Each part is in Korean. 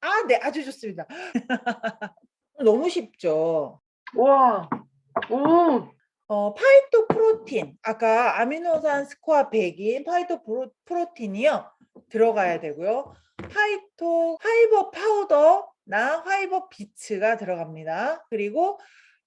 아, 네, 아주 좋습니다. 너무 쉽죠. 와, 오, 어, 파이토 프로틴. 아까 아미노산 스코어 100인 파이토 프로, 프로틴이요. 들어가야 되고요. 파이토 파이버 파우더나 파이버 비츠가 들어갑니다. 그리고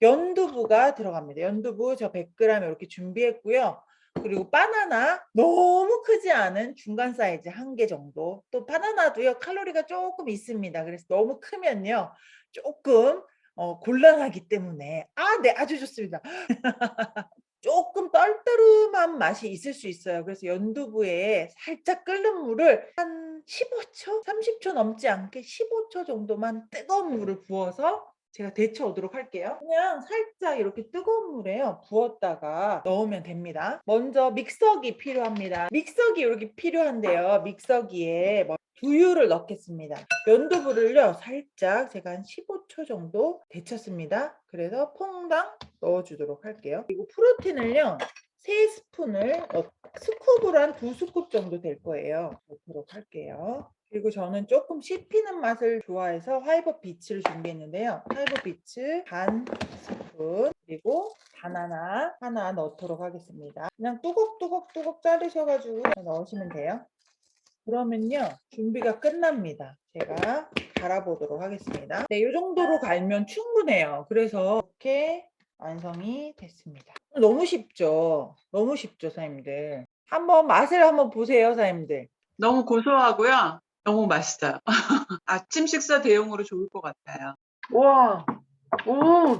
연두부가 들어갑니다. 연두부 저 100g 이렇게 준비했고요. 그리고 바나나 너무 크지 않은 중간 사이즈 한 개 정도. 또 바나나도요 칼로리가 조금 있습니다. 그래서 너무 크면요 조금 어, 곤란하기 때문에 아, 네, 아주 좋습니다. 조금 떨떠름한 맛이 있을 수 있어요. 그래서 연두부에 살짝 끓는 물을 한 15초, 30초 넘지 않게 15초 정도만 뜨거운 물을 부어서 제가 데쳐 오도록 할게요. 그냥 살짝 이렇게 뜨거운 물에요. 부었다가 넣으면 됩니다. 먼저 믹서기 필요합니다. 믹서기 이렇게 필요한데요. 믹서기에 뭐 두유를 넣겠습니다. 연두부를요, 살짝 제가 한 15초 정도 데쳤습니다. 그래서 퐁당 넣어주도록 할게요. 그리고 프로틴을요, 3스푼을 넣, 스쿱으로 한 2스쿱 정도 될 거예요. 넣도록 할게요. 그리고 저는 조금 씹히는 맛을 좋아해서 화이버 비츠를 준비했는데요. 화이버 비츠 반 스푼 그리고 바나나 하나 넣도록 하겠습니다. 그냥 뚜걱뚜걱뚜걱 자르셔가지고 넣으시면 돼요. 그러면요 준비가 끝납니다. 제가 갈아보도록 하겠습니다. 네, 이 정도로 갈면 충분해요. 그래서 이렇게 완성이 됐습니다. 너무 쉽죠? 너무 쉽죠, 사장님들. 한번 맛을 한번 보세요, 사장님들. 너무 고소하고요. 너무 맛있어요. 아침 식사 대용으로 좋을 것 같아요. 와, 오,